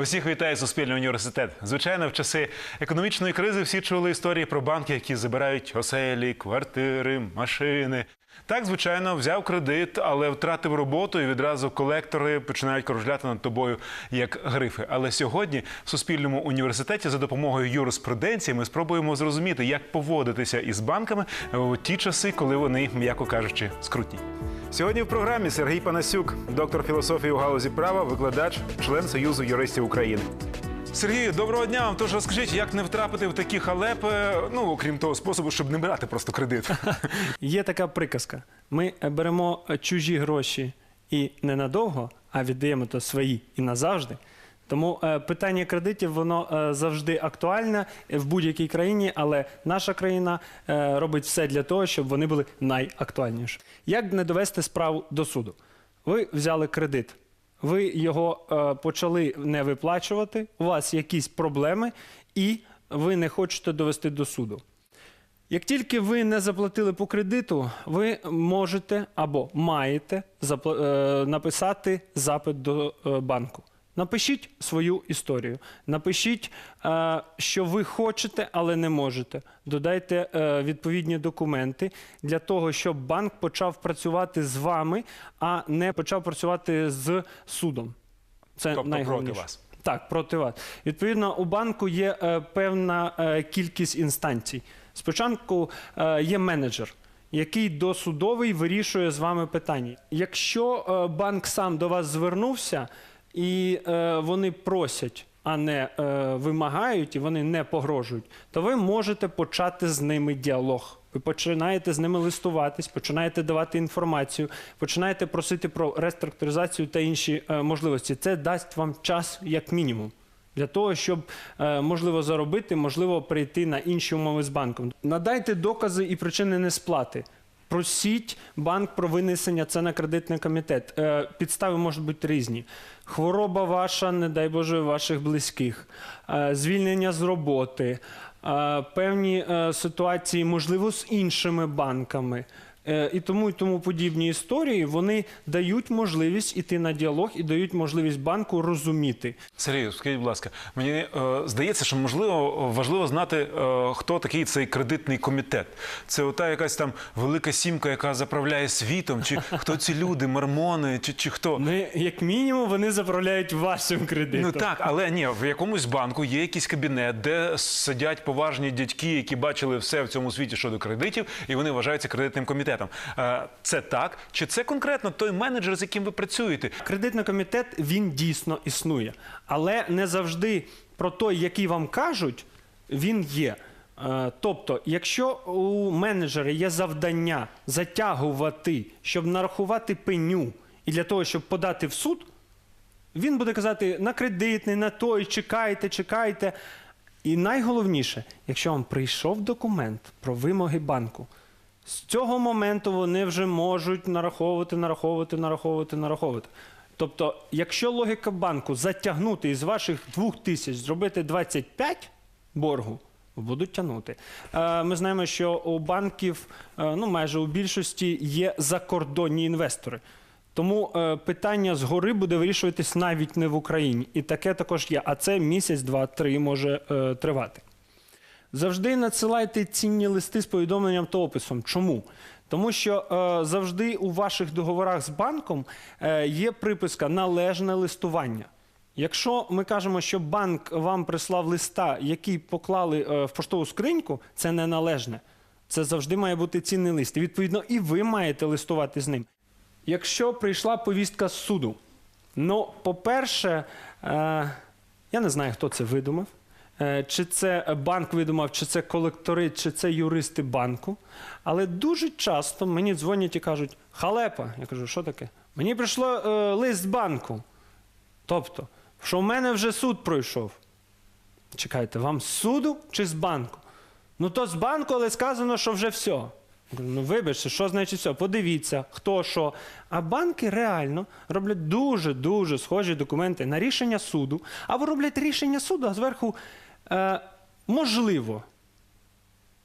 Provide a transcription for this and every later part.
Усіх вітає Суспільний університет. Звичайно, в часи економічної кризи всі чули історії про банки, які забирають оселі, квартири, машини. Так, звичайно, взяв кредит, але втратив роботу, і відразу колектори починають кружляти над тобою як грифи. Але сьогодні в Суспільному університеті за допомогою юриспруденції ми спробуємо зрозуміти, як поводитися із банками у ті часи, коли вони, м'яко кажучи, скрутні. Сьогодні в програмі Сергій Панасюк, доктор філософії у галузі права, викладач, член Союзу юристів України. Сергію, доброго дня вам. Тож розкажіть, як не втрапити в такі халепи, ну окрім того способу, щоб не брати просто кредит. Є така приказка: ми беремо чужі гроші і ненадовго, а віддаємо то свої і назавжди. Тому е, питання кредитів воно е, завжди актуальне в будь-якій країні, але наша країна е, робить все для того, щоб вони були найактуальніші. Як не довести справу до суду? Ви взяли кредит, ви його е, почали не виплачувати, у вас якісь проблеми, і ви не хочете довести до суду. Як тільки ви не заплатили по кредиту, ви можете або маєте запла- е, написати запит до е, банку. Напишіть свою історію. Напишіть, е, що ви хочете, але не можете. Додайте е, відповідні документи для того, щоб банк почав працювати з вами, а не почав працювати з судом. Це Тобто найголовніше. проти вас. Так, проти вас. Відповідно, у банку є е, певна кількість інстанцій. Спочатку є менеджер, який досудовий вирішує з вами питання. Якщо банк сам до вас звернувся і е, вони просять, а не е, вимагають, і вони не погрожують, то ви можете почати з ними діалог. Ви починаєте з ними листуватись, починаєте давати інформацію, починаєте просити про реструктуризацію та інші е, можливості. Це дасть вам час як мінімум. Для того, щоб е, можливо заробити, можливо, прийти на інші умови з банком. Надайте докази і причини несплати. Просіть банк про винесення це на кредитний комітет. Е, підстави можуть бути різні. Хвороба ваша, не дай Боже, ваших близьких, е, звільнення з роботи, е, певні ситуації, можливо, з іншими банками. Е, І тому і тому подібні історії вони дають можливість іти на діалог і дають можливість банку розуміти. Сергію, скажіть, будь ласка, мені е, здається, що можливо важливо знати, е, хто такий цей кредитний комітет. Це ота якась там велика сімка, яка заправляє світом, чи хто ці люди, мормони, чи, чи хто. Ну, як мінімум, вони заправляють вашим кредитом. Ну так, але ні, в якомусь банку є якийсь кабінет, де сидять поважні дядьки, які бачили все в цьому світі щодо кредитів, і вони вважаються кредитним комітетом. Е, Це так? Чи це конкретно той менеджер, з яким ви працюєте? Кредитний комітет він дійсно існує, але не завжди про той, який вам кажуть, він є. Е, Тобто, якщо у менеджера є завдання затягувати, щоб нарахувати пеню, і для того, щоб подати в суд, він буде казати на кредитний, на той, чекайте, чекайте. І найголовніше, якщо вам прийшов документ про вимоги банку, з цього моменту вони вже можуть нараховувати, нараховувати, нараховувати, нараховувати. Тобто, якщо логіка банку затягнути із ваших 2 тисяч зробити 25 боргу, будуть тягнути. Е, Ми знаємо, що у банків, е, ну майже у більшості, є закордонні інвестори. Тому е, питання згори буде вирішуватись навіть не в Україні. І таке також є. А це місяць, два, три може тривати. Завжди надсилайте цінні листи з повідомленням та описом. Чому? Тому що е, завжди у ваших договорах з банком е, є приписка належне листування. Якщо ми кажемо, що банк вам прислав листа, який поклали е, в поштову скриньку, це неналежне. Це завжди має бути цінний лист. І відповідно, і ви маєте листувати з ним. Якщо прийшла повістка з суду, ну, по-перше, е, я не знаю, хто це видумав. Е, Чи це банк видумав, чи це колектори, чи це юристи банку. Але дуже часто мені дзвонять і кажуть: халепа. Я кажу, що таке? Мені прийшло е, лист банку. Тобто, що в мене вже суд пройшов. Чекайте, вам з суду чи з банку? Ну то з банку, але сказано, що вже все. Ну, вибачте, що значить все? Подивіться, хто що. А банки реально роблять дуже-дуже схожі документи на рішення суду, або роблять рішення суду, а зверху е, можливо.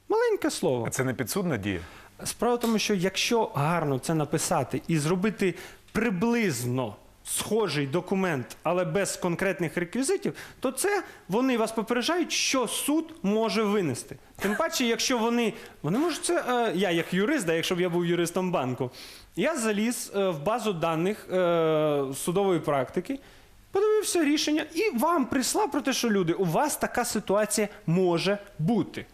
Маленьке слово. А це не підсудна дія? Справа в тому, що якщо гарно це написати і зробити приблизно схожий документ, але без конкретних реквізитів, то це вони вас попереджають, що суд може винести. Тим паче, якщо вони. Вони можуть це. Е, я як юрист, да, якщо б я був юристом банку, я заліз е, в базу даних е, судової практики. Подивився рішення і вам прислав про те, що люди, у вас така ситуація може бути.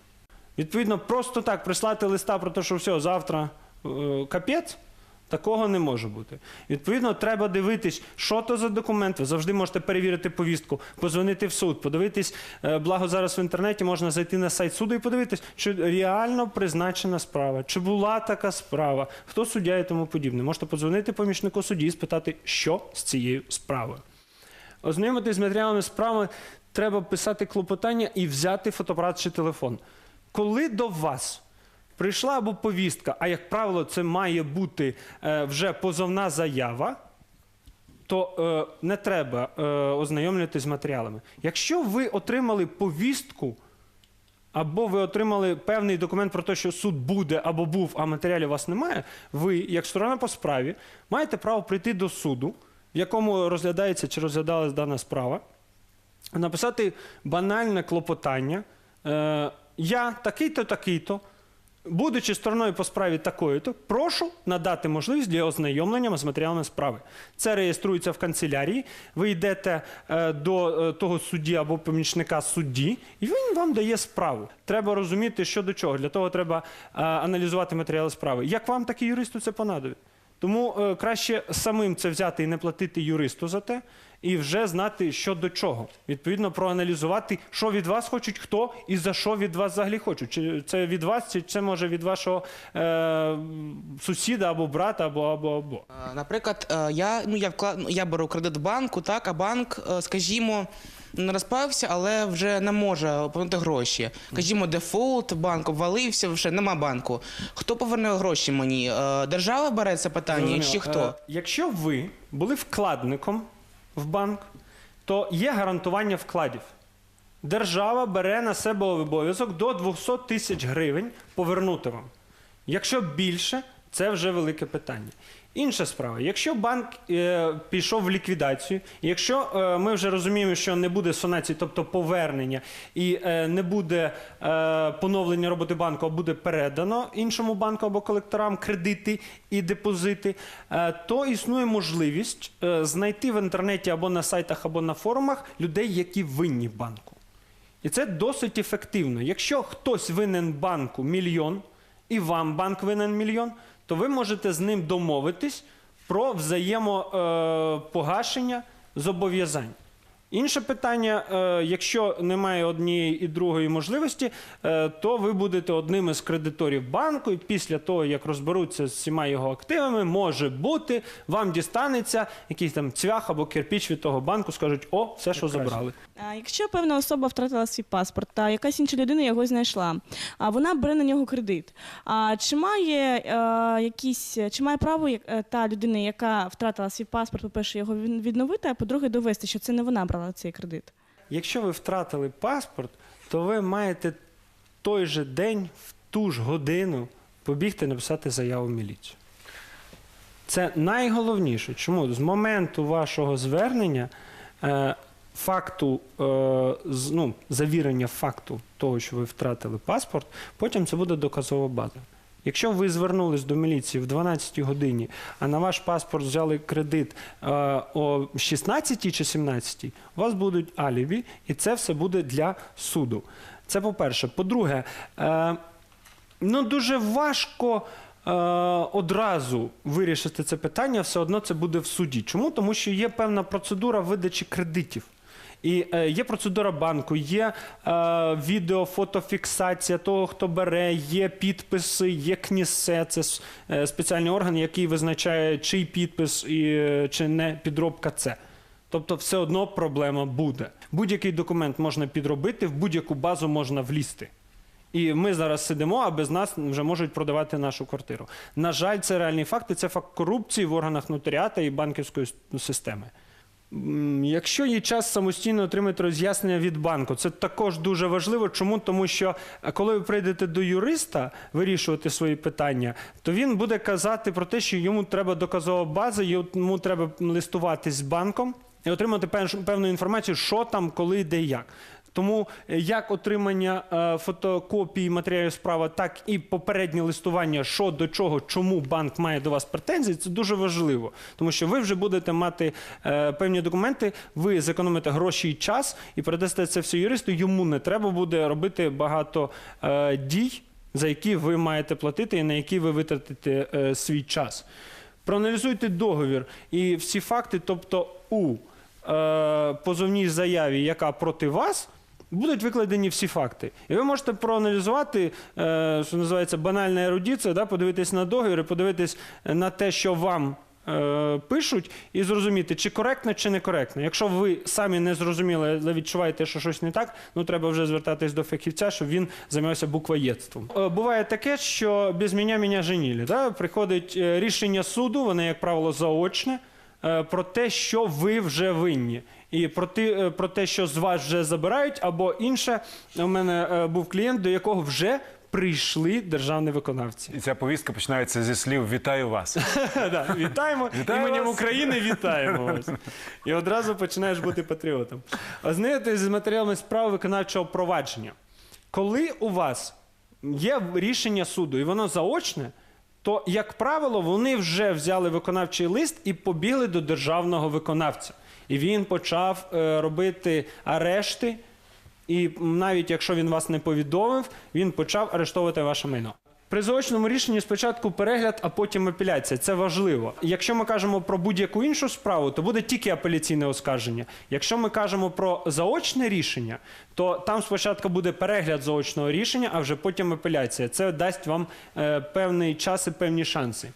Відповідно, просто так прислати листа про те, що все, завтра е, капець, такого не може бути. Відповідно, треба дивитись, що то за документ. Ви завжди можете перевірити повістку, позвонити в суд, подивитись, е, благо зараз в інтернеті можна зайти на сайт суду і подивитись, чи реально призначена справа, чи була така справа, хто суддя і тому подібне. Можете подзвонити помічнику судді і спитати, що з цією справою. Ознайомитись з матеріалами справи треба писати клопотання і взяти фотоапарат чи телефон. Коли до вас прийшла або повістка, а як правило, це має бути е, вже позовна заява, то е, не треба е, ознайомлюватись з матеріалами. Якщо ви отримали повістку, або ви отримали певний документ про те, що суд буде або був, а матеріалів у вас немає, ви, як сторона по справі, маєте право прийти до суду, в якому розглядається чи розглядалась дана справа, написати банальне клопотання. Е, я такий-то, такий-то, будучи стороною по справі такої-то, прошу надати можливість для ознайомлення з матеріалами справи. Це реєструється в канцелярії. Ви йдете е, до е, того судді або помічника судді, і він вам дає справу. Треба розуміти, що до чого. Для того треба аналізувати матеріали справи. Як вам, так і юристу це понадобить. Тому е, краще самим це взяти і не платити юристу за те, і вже знати, що до чого. Відповідно, проаналізувати, що від вас хочуть, хто і за що від вас взагалі хочуть. Чи це від вас, чи це може від вашого е, сусіда або брата, або або або. Е, Наприклад, е, я, ну, я, вклад... я беру кредит в банку, так, а банк, е, скажімо, не розпався, але вже не може повернути гроші. Скажімо, дефолт, банк обвалився, вже нема банку. Хто поверне гроші мені? Е, Держава бере це питання чи хто? Е, якщо ви були вкладником в банк, то є гарантування вкладів. Держава бере на себе обов'язок до 200 тисяч гривень повернути вам. Якщо більше, це вже велике питання. Інша справа, якщо банк е, пішов в ліквідацію, якщо е, ми вже розуміємо, що не буде сонації, тобто повернення, і е, не буде е, поновлення роботи банку, а буде передано іншому банку або колекторам кредити і депозити, е, то існує можливість е, знайти в інтернеті або на сайтах, або на форумах людей, які винні банку. І це досить ефективно. Якщо хтось винен банку мільйон, і вам банк винен мільйон, то ви можете з ним домовитись про взаємопогашення зобов'язань. Інше питання: е, якщо немає однієї і другої можливості, е, то ви будете одним із кредиторів банку, і після того, як розберуться з всіма його активами, може бути, вам дістанеться якийсь там цвях або кирпіч від того банку, скажуть: о, все, що забрали. А Якщо певна особа втратила свій паспорт, та якась інша людина його знайшла, а вона бере на нього кредит. А чи має е, якісь чи має право як- та людина, яка втратила свій паспорт, по-перше, його він- відновити, а по-друге, довести, що це не вона брала цей кредит? Якщо ви втратили паспорт, то ви маєте той же день, в ту ж годину побігти написати заяву в міліцію. Це найголовніше. Чому? З моменту вашого звернення е, факту, е, ну, завірення факту того, що ви втратили паспорт, потім це буде доказова база. Якщо ви звернулись до міліції в 12 годині, а на ваш паспорт взяли кредит е, о 16 чи 17, у вас будуть алібі, і це все буде для суду. Це по-перше. По-друге, е, ну дуже важко е, одразу вирішити це питання, все одно це буде в суді. Чому? Тому що є певна процедура видачі кредитів. І е, є процедура банку, є е, відео, фотофіксація того, хто бере, є підписи, є КНІСЕ, це е, спеціальний орган, який визначає, чий підпис і е, чи не підробка це. Тобто, все одно проблема буде. Будь-який документ можна підробити, в будь-яку базу можна влізти. І ми зараз сидимо, а без нас вже можуть продавати нашу квартиру. На жаль, це реальні факти. Це факт корупції в органах нотаріата і банківської системи. Якщо є час самостійно отримати роз'яснення від банку, це також дуже важливо. Чому? Тому що е, коли ви прийдете до юриста вирішувати свої питання, то він буде казати про те, що йому треба доказова база, йому треба листуватись з банком і отримати певну інформацію, що там, коли, де, як. Тому е, як отримання е, фотокопії матеріалів справи, так і попереднє листування, що до чого, чому банк має до вас претензії, це дуже важливо. Тому що ви вже будете мати е, певні документи, ви зекономите гроші і час і передасте це все юристу. Йому не треба буде робити багато дій, за які ви маєте платити і на які ви витратите свій час. Проаналізуйте договір і всі факти, тобто у позовній заяві, яка проти вас, будуть викладені всі факти. І ви можете проаналізувати, е, що називається банальна ерудиція, да, подивитись на договір, подивитись на те, що вам. е, Пишуть і зрозуміти, чи коректно, чи некоректно. Якщо ви самі не зрозуміли, але відчуваєте, що щось не так, ну треба вже звертатись до фахівця, щоб він займався буквоєдством. Е, Буває таке, що без мене мене женілі. Да? Приходить рішення суду, воно, як правило, заочне, про те, що ви вже винні. І про, ти, е, про те, що з вас вже забирають, або інше, у мене е, був клієнт, до якого вже прийшли державні виконавці. І ця повістка починається зі слів Вітаю вас. Вітаємо іменем. України, вітаємо вас. І одразу починаєш бути патріотом. Ознайомитись з матеріалами справи виконавчого провадження. Коли у вас є рішення суду і воно заочне, то, як правило, вони вже взяли виконавчий лист і побігли до державного виконавця. І він почав е, робити арешти. І навіть якщо він вас не повідомив, він почав арештовувати ваше майно. При заочному рішенні спочатку перегляд, а потім апеляція. Це важливо. Якщо ми кажемо про будь-яку іншу справу, то буде тільки апеляційне оскарження. Якщо ми кажемо про заочне рішення, то там спочатку буде перегляд заочного рішення, а вже потім апеляція. Це дасть вам е, певний час і певні шанси.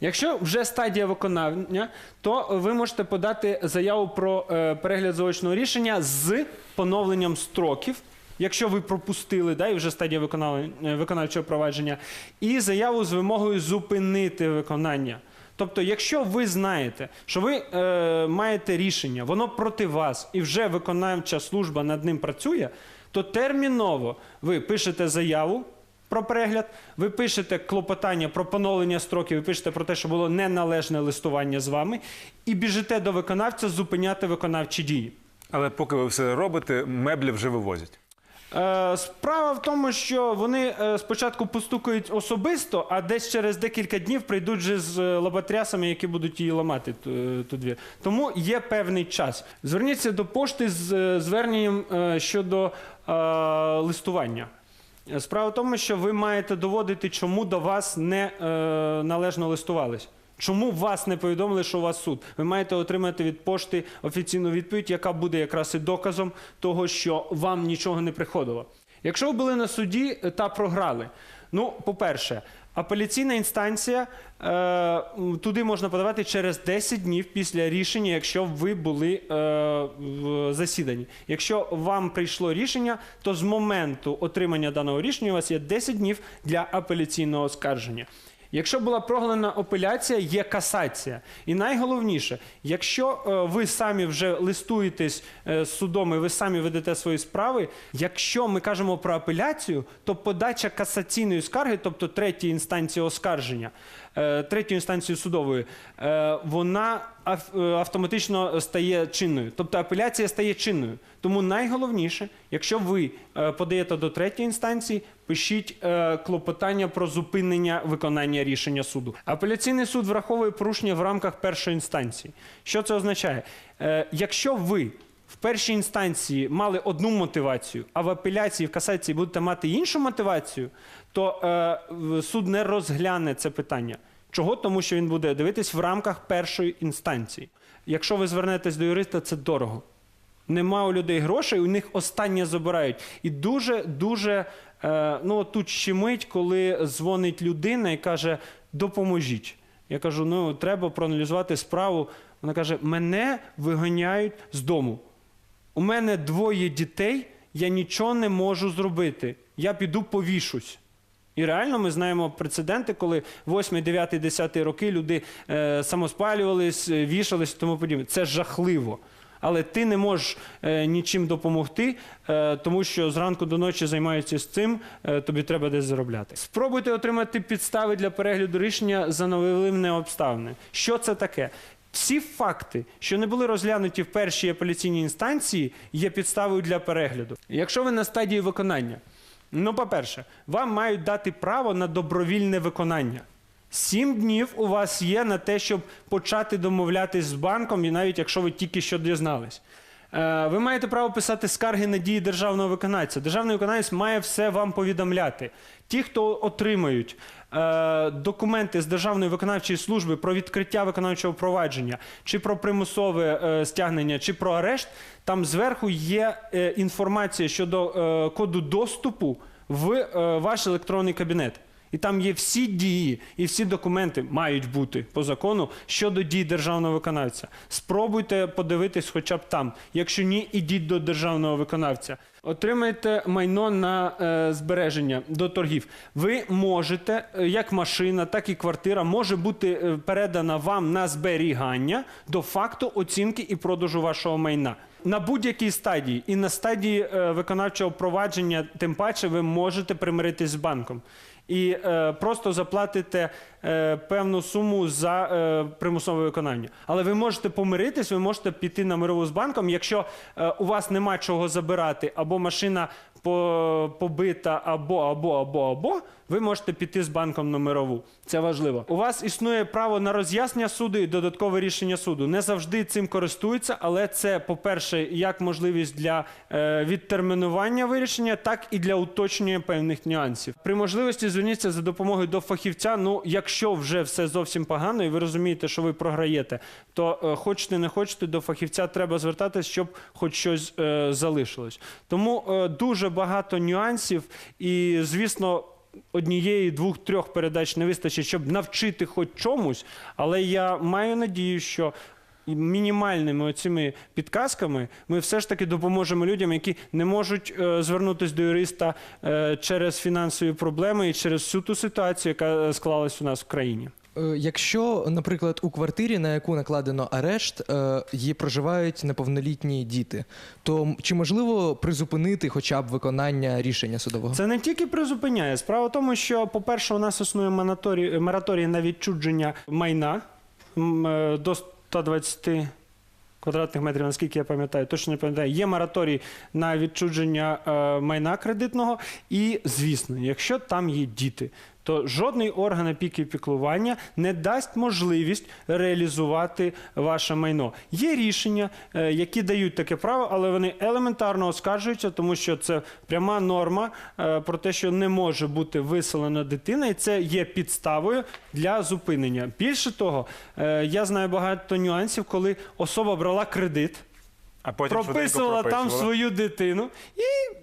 Якщо вже стадія виконання, то ви можете подати заяву про е, перегляд заочного рішення з поновленням строків. Якщо ви пропустили, да, і вже стадія е, виконавчого провадження, і заяву з вимогою зупинити виконання. Тобто, якщо ви знаєте, що ви е, маєте рішення, воно проти вас, і вже виконавча служба над ним працює, то терміново ви пишете заяву про перегляд, ви пишете клопотання про поновлення строків, ви пишете про те, що було неналежне листування з вами, і біжите до виконавця зупиняти виконавчі дії. Але поки ви все робите, меблі вже вивозять. Е, Справа в тому, що вони е, спочатку постукають особисто, а десь через декілька днів прийдуть вже з е, лоботрясами, які будуть її ламати ту, двір. Тому є певний час. Зверніться до пошти з зверненням щодо е, листування. Справа в тому, що ви маєте доводити, чому до вас не е, належно листувались. Чому вас не повідомили, що у вас суд? Ви маєте отримати від пошти офіційну відповідь, яка буде якраз і доказом того, що вам нічого не приходило. Якщо ви були на суді е, та програли, ну, по-перше, апеляційна інстанція е, туди можна подавати через 10 днів після рішення, якщо ви були е, в засіданні. Якщо вам прийшло рішення, то з моменту отримання даного рішення у вас є 10 днів для апеляційного оскарження. Якщо була прогалена апеляція, є касація. І найголовніше, якщо е, ви самі вже листуєтесь е, з судом і ви самі ведете свої справи, якщо ми кажемо про апеляцію, то подача касаційної скарги, тобто третьої інстанції оскарження, е, третьої інстанції судової, вона автоматично стає чинною. Тобто апеляція стає чинною. Тому найголовніше, якщо ви е, подаєте до третьої інстанції, пишіть е, клопотання про зупинення виконання рішення суду. Апеляційний суд враховує порушення в рамках першої інстанції. Що це означає? Е, якщо ви в першій інстанції мали одну мотивацію, а в апеляції, в касації будете мати іншу мотивацію, то е, суд не розгляне це питання. Чого? Тому що він буде дивитись в рамках першої інстанції. Якщо ви звернетесь до юриста, це дорого. Нема у людей грошей, у них останнє забирають. І дуже, дуже е, ну, тут щемить, коли дзвонить людина і каже: допоможіть. Я кажу: ну треба проаналізувати справу. Вона каже: мене виганяють з дому. У мене двоє дітей, я нічого не можу зробити. Я піду повішусь. І реально ми знаємо прецеденти, коли 8, 9, 10 роки люди е, самоспалювались, е, вішались і тому подібне. Це жахливо. Але ти не можеш е, нічим допомогти, е, тому що зранку до ночі займаються з цим, е, тобі треба десь заробляти. Спробуйте отримати підстави для перегляду рішення за нововиявленими обставини. Що це таке? Всі факти, що не були розглянуті в першій апеляційній інстанції, є підставою для перегляду. Якщо ви на стадії виконання, ну, по-перше, вам мають дати право на добровільне виконання. Сім днів у вас є на те, щоб почати домовлятись з банком, і навіть якщо ви тільки що дізнались. Е, Ви маєте право писати скарги на дії державного виконавця. Державний виконавець має все вам повідомляти. Ті, хто отримають е, документи з Державної виконавчої служби про відкриття виконавчого провадження, чи про примусове е, стягнення, чи про арешт, там зверху є е, інформація щодо е, коду доступу в е, ваш електронний кабінет. І там є всі дії і всі документи мають бути по закону щодо дій державного виконавця. Спробуйте подивитись хоча б там. Якщо ні, ідіть до державного виконавця. Отримайте майно на е, збереження до торгів. Ви можете, е, як машина, так і квартира, може бути е, передана вам на зберігання до факту оцінки і продажу вашого майна. На будь-якій стадії і на стадії е, виконавчого провадження, тим паче, ви можете примиритись з банком і е, просто заплатите е, певну суму за е, примусове виконання. Але ви можете помиритись, ви можете піти на мирову з банком, якщо е, у вас нема чого забирати, або машина побита, або, або, або, або, ви можете піти з банком на мирову. Це важливо. У вас існує право на роз'яснення суду і додаткове рішення суду. Не завжди цим користуються, але це, по-перше, як можливість для е, відтермінування вирішення, так і для уточнення певних нюансів. При можливості зверніться за допомогою до фахівця. Ну, якщо вже все зовсім погано, і ви розумієте, що ви програєте, то е, хочете не хочете, до фахівця треба звертатись, щоб хоч щось е, залишилось. Тому е, дуже багато нюансів, і звісно. Однієї, двох, трьох передач не вистачить, щоб навчити хоч чомусь, але я маю надію, що мінімальними оцими підказками ми все ж таки допоможемо людям, які не можуть е, звернутися до юриста е, через фінансові проблеми і через всю ту ситуацію, яка склалась у нас в країні. Е, Якщо, наприклад, у квартирі, на яку накладено арешт, е, є проживають неповнолітні діти, то чи можливо призупинити хоча б виконання рішення судового? Це не тільки призупиняє. Справа в тому, що, по-перше, у нас існує монаторій- мораторій на відчудження майна е, до 120 квадратних метрів, наскільки я пам'ятаю, точно не пам'ятаю. Є мораторій на відчудження е, майна кредитного. І, звісно, якщо там є діти, то жодний орган опіки і піклування не дасть можливість реалізувати ваше майно. Є рішення, е, які дають таке право, але вони елементарно оскаржуються, тому що це пряма норма е, про те, що не може бути виселена дитина, і це є підставою для зупинення. Більше того, е, я знаю багато нюансів, коли особа брала кредит. А потім Прописувала там свою дитину і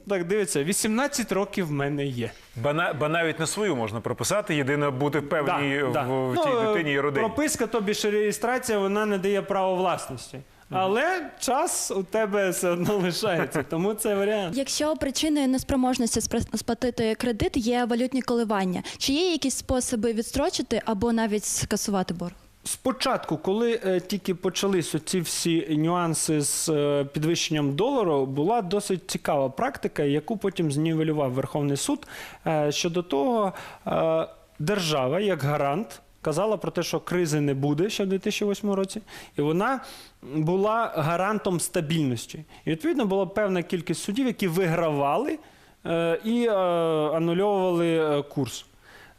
так дивиться, 18 років в мене є. Ба, на- ба навіть не свою можна прописати, єдине бути певній в, в Ну, тій дитині і родині. Прописка, тобі ж реєстрація, вона не дає право власності. Але час у тебе все одно лишається, тому це варіант. Якщо причиною неспроможності сплатити кредит є валютні коливання, чи є якісь способи відстрочити або навіть скасувати борг? Спочатку, коли е, тільки почались ці всі нюанси з е, підвищенням долару, була досить цікава практика, яку потім знівелював Верховний суд. Е, щодо того, е, держава як гарант казала про те, що кризи не буде ще в 2008 році, і вона була гарантом стабільності. І відповідно була певна кількість судів, які вигравали е, і е, анульовували е, курс.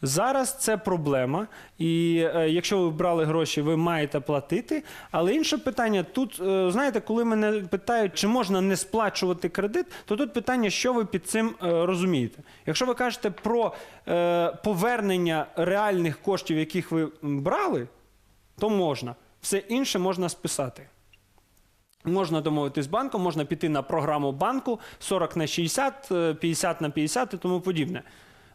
Зараз це проблема, і е, якщо ви брали гроші, ви маєте платити. Але інше питання тут, е, знаєте, коли мене питають, чи можна не сплачувати кредит, то тут питання, що ви під цим е, розумієте. Якщо ви кажете про е, повернення реальних коштів, яких ви брали, то можна. Все інше можна списати. Можна домовитись з банком, можна піти на програму банку 40 на 60, е, 50 на 50 і тому подібне.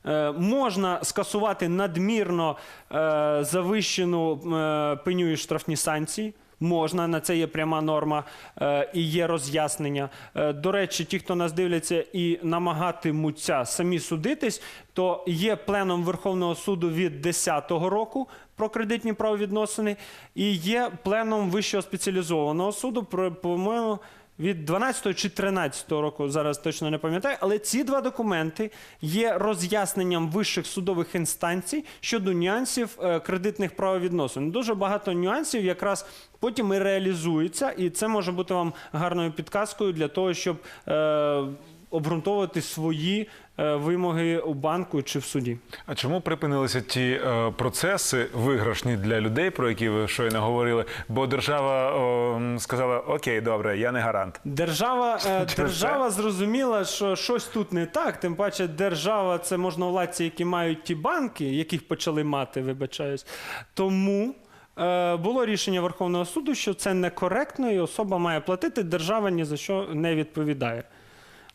Е, Можна скасувати надмірно е, завищену е, пеню і штрафні санкції. можна, на це є пряма норма е, і є роз'яснення. Е, до речі, ті, хто нас дивляться і намагатимуться самі судитись, то є пленом Верховного суду від 10 року про кредитні правовідносини, і є пленом Вищого спеціалізованого суду, по-моєму, від 12 чи 13 року, зараз точно не пам'ятаю, але ці два документи є роз'ясненням вищих судових інстанцій щодо нюансів е, кредитних правовідносин. Дуже багато нюансів якраз потім і реалізується, і це може бути вам гарною підказкою для того, щоб е, обґрунтовувати свої вимоги у банку чи в суді. А чому припинилися ті е, процеси виграшні для людей, про які ви щойно говорили? Бо держава о, сказала: Окей, добре, я не гарант. Держава, е, держава зрозуміла, що щось тут не так. Тим паче, держава це можновладці, які мають ті банки, яких почали мати, вибачаюсь. Тому е, було рішення Верховного суду, що це некоректно, і особа має платити. Держава ні за що не відповідає.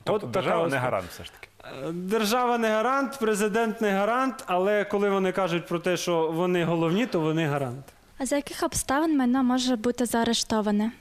Тобто От держава ось- не гарант, все ж таки. Держава не гарант, президент не гарант, але коли вони кажуть про те, що вони головні, то вони гарант. А за яких обставин майно може бути заарештоване?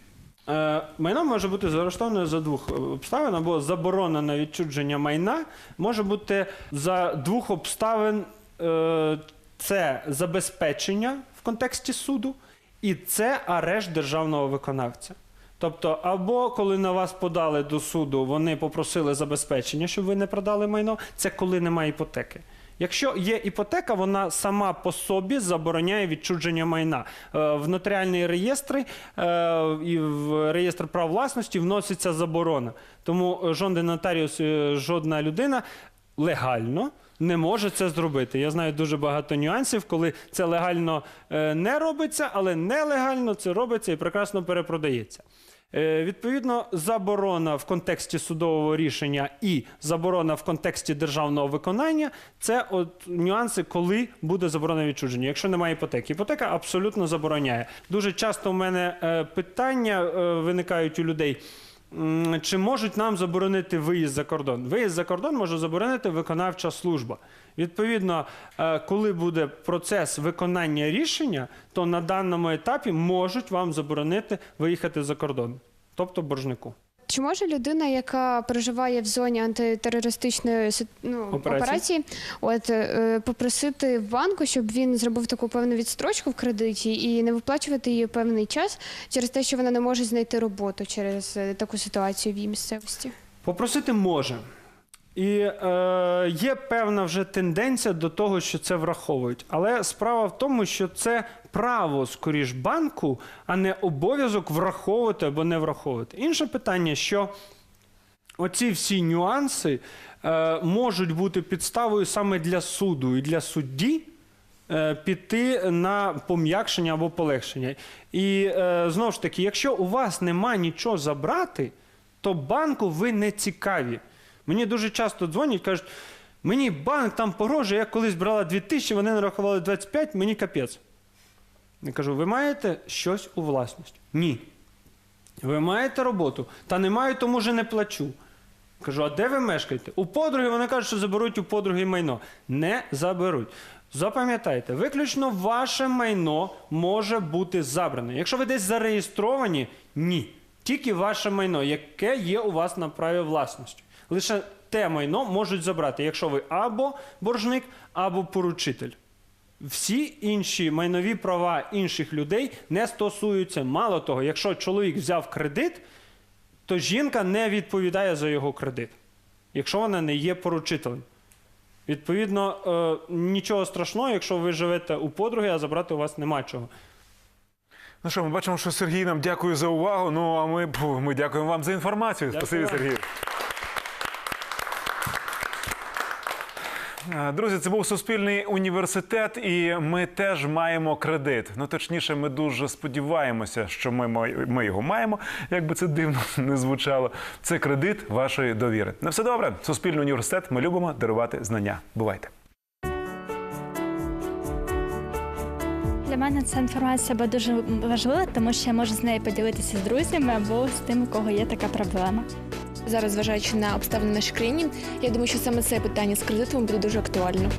Е, Майно може бути заарештоване за двох обставин або заборона на відчудження майна може бути за двох обставин: е, це забезпечення в контексті суду, і це арешт державного виконавця. Тобто, або коли на вас подали до суду, вони попросили забезпечення, щоб ви не продали майно, це коли немає іпотеки. Якщо є іпотека, вона сама по собі забороняє відчудження майна. Е, В нотаріальні реєстри е, і в реєстр прав власності вноситься заборона. Тому е, жоден нотаріус, жодна людина легально не може це зробити. Я знаю дуже багато нюансів, коли це легально е, не робиться, але нелегально це робиться і прекрасно перепродається. Е, Відповідно, заборона в контексті судового рішення і заборона в контексті державного виконання це от нюанси, коли буде заборона відчуження. Якщо немає іпотеки, іпотека абсолютно забороняє. Дуже часто у мене е, питання виникають у людей. Чи можуть нам заборонити виїзд за кордон? Виїзд за кордон може заборонити виконавча служба. Відповідно, е, коли буде процес виконання рішення, то на даному етапі можуть вам заборонити виїхати за кордон, тобто боржнику. Чи може людина, яка проживає в зоні антитерористичної ну, Операції. операції, от е, попросити в банку, щоб він зробив таку певну відстрочку в кредиті і не виплачувати її певний час через те, що вона не може знайти роботу через е, таку ситуацію в її місцевості? Попросити може. І е, є певна вже тенденція до того, що це враховують. Але справа в тому, що це право скоріш банку, а не обов'язок враховувати або не враховувати. Інше питання, що оці всі нюанси е, можуть бути підставою саме для суду і для судді е, піти на пом'якшення або полегшення. І е, знову ж таки, якщо у вас нема нічого забрати, то банку ви не цікаві. Мені дуже часто дзвонять, кажуть, мені банк там погрожує, я колись брала 2000, вони нарахували 25, мені капець. Я кажу, ви маєте щось у власності? Ні. Ви маєте роботу? Та не маю, тому вже не плачу. Кажу, а де ви мешкаєте? У подруги вони кажуть, що заберуть у подруги майно. Не заберуть. Запам'ятайте, виключно ваше майно може бути забране. Якщо ви десь зареєстровані, ні. Тільки ваше майно, яке є у вас на праві власності. Лише те майно можуть забрати, якщо ви або боржник, або поручитель. Всі інші майнові права інших людей не стосуються. Мало того, якщо чоловік взяв кредит, то жінка не відповідає за його кредит, якщо вона не є поручителем. Відповідно, е, нічого страшного, якщо ви живете у подруги, а забрати у вас нема чого. Ну що, ми бачимо, що Сергій нам дякує за увагу. Ну а ми, ми дякуємо вам за інформацію. Дякую Спасибі. Сергій. Друзі, це був Суспільний університет, і ми теж маємо кредит. Ну точніше, ми дуже сподіваємося, що ми, ми його маємо, як би це дивно не звучало. Це кредит вашої довіри. На все добре. Суспільний університет. Ми любимо дарувати знання. Бувайте. Для мене ця інформація була дуже важлива, тому що я можу з нею поділитися з друзями або з тим, у кого є така проблема. Зараз, зважаючи на обставини в нашій країні, я думаю, що саме це питання з кредитом буде дуже актуально.